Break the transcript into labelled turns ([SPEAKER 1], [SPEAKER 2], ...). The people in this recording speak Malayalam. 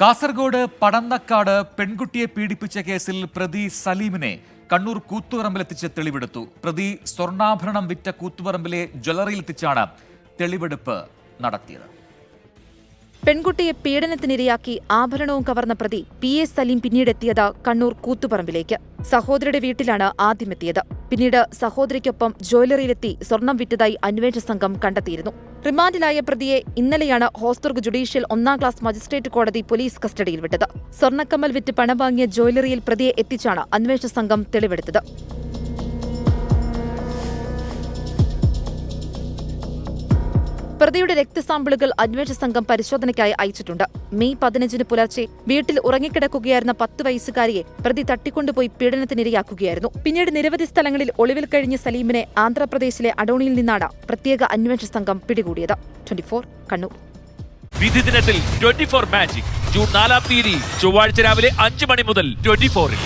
[SPEAKER 1] കാസർഗോഡ് പടന്നക്കാട് പെൺകുട്ടിയെ പീഡിപ്പിച്ച കേസിൽ പ്രതി സലീമിനെ കണ്ണൂർ കൂത്തുപറമ്പിലെത്തിച്ച് തെളിവെടുത്തു. പ്രതി സ്വർണാഭരണം വിറ്റ കൂത്തുപറമ്പിലെ ജ്വല്ലറിയിലെത്തിച്ചാണ് തെളിവെടുപ്പ് നടത്തിയത്.
[SPEAKER 2] പെൺകുട്ടിയെ പീഡനത്തിനിരയാക്കി ആഭരണവും കവർന്ന പ്രതി പി എ സലീം പിന്നീടെത്തിയത് കണ്ണൂർ കൂത്തുപറമ്പിലേക്ക്. സഹോദരിയുടെ വീട്ടിലാണ് ആദ്യമെത്തിയത്. പിന്നീട് സഹോദരിക്കൊപ്പം ജ്വല്ലറിയിലെത്തി സ്വർണം വിറ്റതായി അന്വേഷണ സംഘം കണ്ടെത്തിയിരുന്നു. റിമാൻഡിലായ പ്രതിയെ ഇന്നലെയാണ് ഹോസ്ദുർഗ് ജുഡീഷ്യൽ ഒന്നാം ക്ലാസ് മജിസ്ട്രേറ്റ് കോടതി പോലീസ് കസ്റ്റഡിയിൽ വിട്ടത്. സ്വർണക്കമ്മൽ വിറ്റ് പണം വാങ്ങിയ ജ്വല്ലറിയിൽ പ്രതിയെ എത്തിച്ചാണ് അന്വേഷണ സംഘം തെളിവെടുത്തത്. പ്രതിയുടെ രക്തസാമ്പിളുകൾ അന്വേഷണ സംഘം പരിശോധനയ്ക്കായി അയച്ചിട്ടുണ്ട്. മെയ് പതിനഞ്ചിന് പുലർച്ചെ വീട്ടിൽ ഉറങ്ങിക്കിടക്കുകയായിരുന്ന പത്ത് വയസ്സുകാരിയെ പ്രതി തട്ടിക്കൊണ്ടുപോയി പീഡനത്തിനിരയാക്കുകയായിരുന്നു. പിന്നീട് നിരവധി സ്ഥലങ്ങളിൽ ഒളിവിൽ കഴിഞ്ഞ സലീമിനെ ആന്ധ്രാപ്രദേശിലെ അഡോണിയിൽ നിന്നാണ് പ്രത്യേക അന്വേഷണ സംഘം പിടികൂടിയത്.
[SPEAKER 3] വിധി ദിനത്തിൽ ട്വന്റി ഫോർ മാജിക്. ജൂൺ നാലാം തീയതി ചൊവ്വാഴ്ച രാവിലെ അഞ്ച് മണി മുതൽ ട്വന്റി ഫോറിൽ.